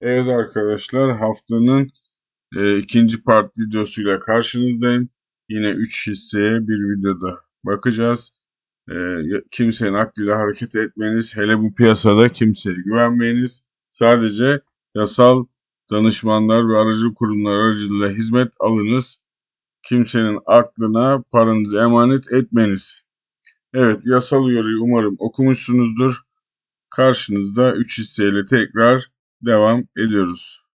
Evet arkadaşlar haftanın e, ikinci part videosuyla karşınızdayım. Yine 3 hisseye bir videoda bakacağız. E, kimsenin aklıyla hareket etmeniz, hele bu piyasada kimseye güvenmeyiniz. Sadece yasal danışmanlar ve aracı kurumlar aracılığıyla hizmet alınız. Kimsenin aklına paranızı emanet etmeniz. Evet yasal uyarıyı umarım okumuşsunuzdur. Karşınızda 3 hisseyle tekrar devam ediyoruz.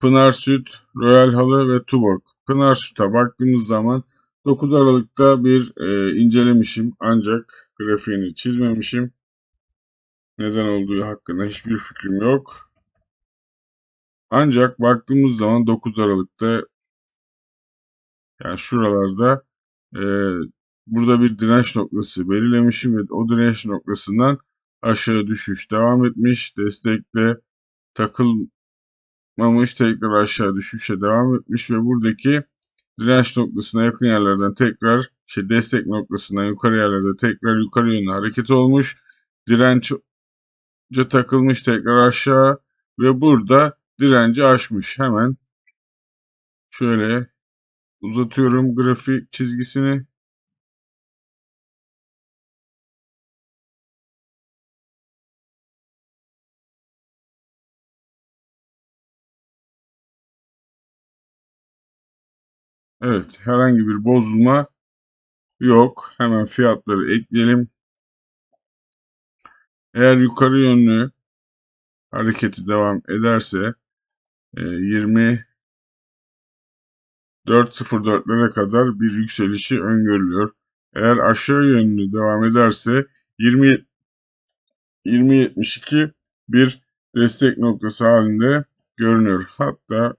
Pınar Süt, Royal Halı ve Tuborg. Pınar Süt'e baktığımız zaman 9 Aralık'ta bir e, incelemişim ancak grafiğini çizmemişim. Neden olduğu hakkında hiçbir fikrim yok. Ancak baktığımız zaman 9 Aralık'ta yani şuralarda e, burada bir direnç noktası belirlemişim ve o direnç noktasından aşağı düşüş devam etmiş. Destekte takılmamış tekrar aşağı düşüşe devam etmiş ve buradaki direnç noktasına yakın yerlerden tekrar şey destek noktasından yukarı yerlerde tekrar yukarı yönlü hareket olmuş. Dirence takılmış tekrar aşağı ve burada direnci aşmış. Hemen şöyle uzatıyorum grafik çizgisini. Evet, herhangi bir bozulma yok. Hemen fiyatları ekleyelim. Eğer yukarı yönlü hareketi devam ederse e, 24.04'lere kadar bir yükselişi öngörülüyor. Eğer aşağı yönlü devam ederse 20 20.72 bir destek noktası halinde görünüyor. Hatta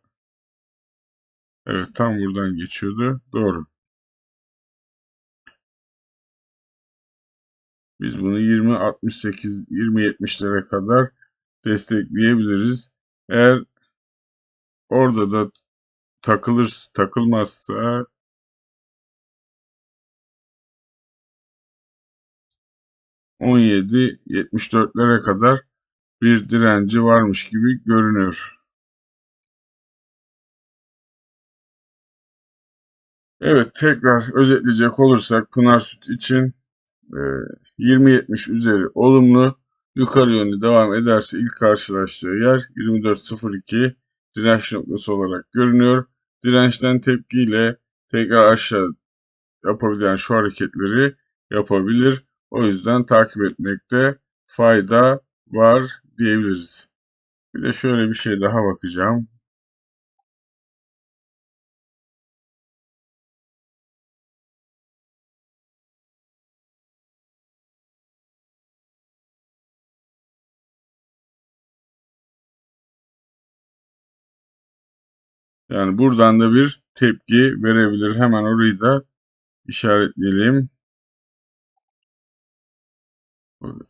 evet tam buradan geçiyordu. Doğru. Biz bunu 20.68 20.70'lere kadar destekleyebiliriz. Eğer orada da takılır takılmazsa ...17.74'lere kadar bir direnci varmış gibi görünüyor. Evet tekrar özetleyecek olursak Pınar Süt için e, 20.70 üzeri olumlu yukarı yönlü devam ederse ilk karşılaştığı yer 24.02 direnç noktası olarak görünüyor. Dirençten tepkiyle tekrar aşağı yapabilen şu hareketleri yapabilir. O yüzden takip etmekte fayda var diyebiliriz. Bir de şöyle bir şey daha bakacağım. Yani buradan da bir tepki verebilir. Hemen orayı da işaretleyelim.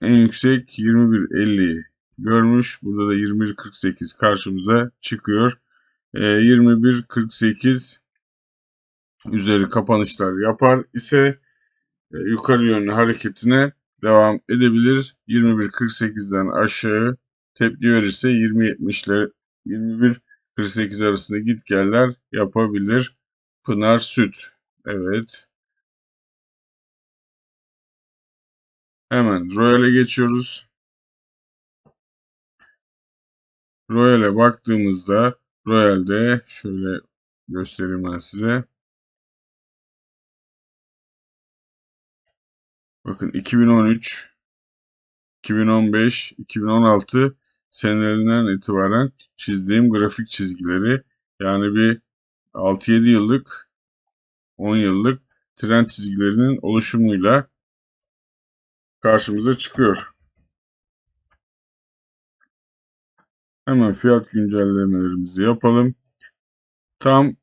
En yüksek 21.50 görmüş. Burada da 21.48 karşımıza çıkıyor. E, 21.48 üzeri kapanışlar yapar ise e, yukarı yönlü hareketine devam edebilir. 21.48'den aşağı tepki verirse 20.70'ler 21.48 arasında git geller yapabilir. Pınar Süt. Evet. Hemen Royal'e geçiyoruz. Royal'e baktığımızda Royal'de şöyle göstereyim ben size. Bakın 2013, 2015, 2016 senelerinden itibaren çizdiğim grafik çizgileri yani bir 6-7 yıllık 10 yıllık trend çizgilerinin oluşumuyla karşımıza çıkıyor. Hemen fiyat güncellemelerimizi yapalım. Tam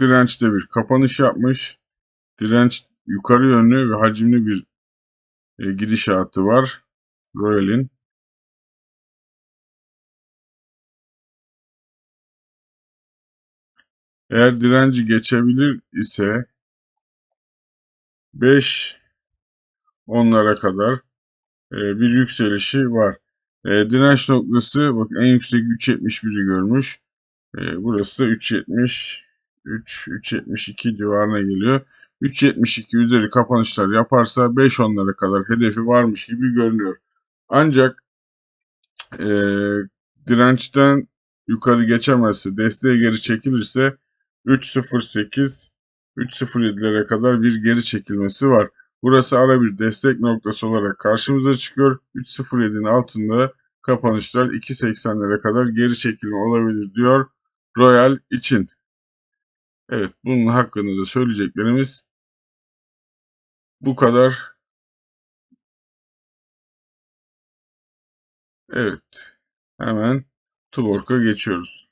dirençte bir kapanış yapmış. Direnç yukarı yönlü ve hacimli bir e, gidişatı var. Royal'in. Eğer direnci geçebilir ise 5 onlara kadar e, bir yükselişi var. E, direnç noktası bak en yüksek 3.71'i görmüş. E, burası da 3.70 3 3.72 civarına geliyor. 3.72 üzeri kapanışlar yaparsa 5 onlara kadar hedefi varmış gibi görünüyor. Ancak e, dirençten yukarı geçemezse, desteğe geri çekilirse 3.08 3.07'lere kadar bir geri çekilmesi var. Burası ara bir destek noktası olarak karşımıza çıkıyor. 3.07'nin altında kapanışlar 2.80'lere kadar geri çekilme olabilir diyor Royal için. Evet bunun hakkında da söyleyeceklerimiz bu kadar. Evet hemen Tuborg'a geçiyoruz.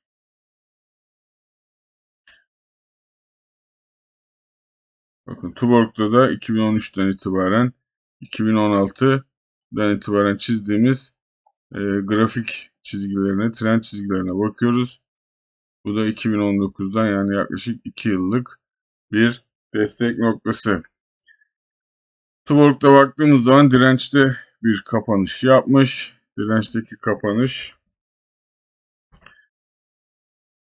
Bakın Tuborg'da da 2013'ten itibaren 2016'dan itibaren çizdiğimiz e, grafik çizgilerine, trend çizgilerine bakıyoruz. Bu da 2019'dan yani yaklaşık 2 yıllık bir destek noktası. Tuborg'da baktığımız zaman dirençte bir kapanış yapmış. Dirençteki kapanış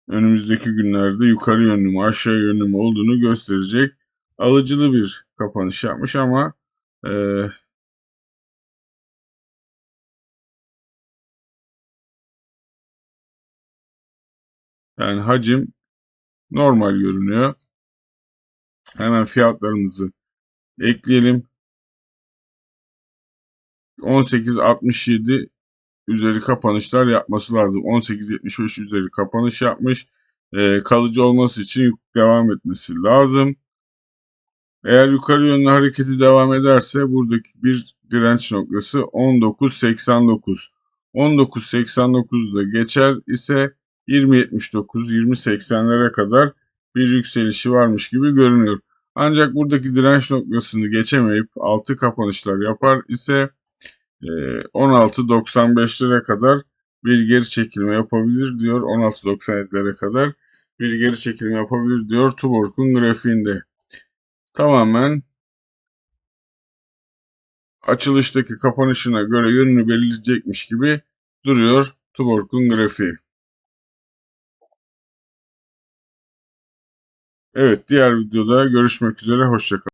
önümüzdeki günlerde yukarı yönlü mü aşağı yönlü mü olduğunu gösterecek. Alıcılı bir kapanış yapmış ama e, yani hacim normal görünüyor. Hemen fiyatlarımızı ekleyelim. 18.67 üzeri kapanışlar yapması lazım. 18.75 üzeri kapanış yapmış. Ee, kalıcı olması için devam etmesi lazım. Eğer yukarı yönlü hareketi devam ederse buradaki bir direnç noktası 19.89. 19.89'da geçer ise 20.79, 20.80'lere kadar bir yükselişi varmış gibi görünüyor. Ancak buradaki direnç noktasını geçemeyip altı kapanışlar yapar ise 16.95'lere kadar bir geri çekilme yapabilir diyor. 16.97'lere kadar bir geri çekilme yapabilir diyor Tuborg'un grafiğinde. Tamamen açılıştaki kapanışına göre yönünü belirleyecekmiş gibi duruyor Tuborg'un grafiği. Evet diğer videoda görüşmek üzere hoşçakalın.